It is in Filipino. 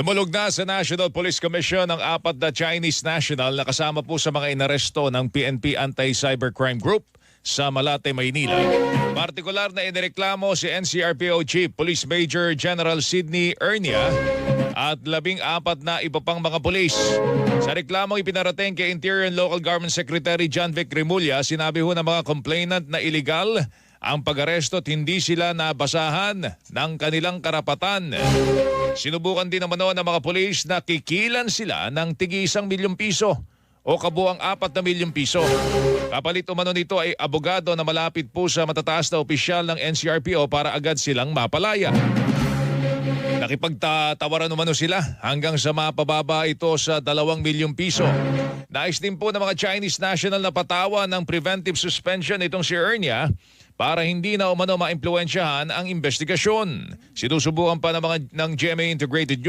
Dumulog na sa National Police Commission ang apat na Chinese national na kasama po sa mga inaresto ng PNP Anti-Cybercrime Group sa Malate, Maynila. Partikular na inireklamo si NCRPO Chief Police Major General Sidney Ernia at labing apat na iba pang mga pulis. Sa reklamong ipinarating kay Interior and Local Government Secretary John Vic Remulla, sinabi ho ng mga complainant na illegal ang pag-aresto at hindi sila nabasahan ng kanilang karapatan. Sinubukan din naman noon ng mga pulis na kikilan sila ng tigi isang milyong piso o kabuang apat na milyong piso. Kapalit umano nito ay abogado na malapit po sa matataas na opisyal ng NCRPO para agad silang mapalaya. Nakipagtatawaran umano sila hanggang sa mapababa ito sa dalawang milyong piso. Nais din po ng mga Chinese national na patawa ng preventive suspension itong si Ernia para hindi na umano maimpluwensyahan ang investigasyon. Sinusubukan pa ng, mga, ng GMA Integrated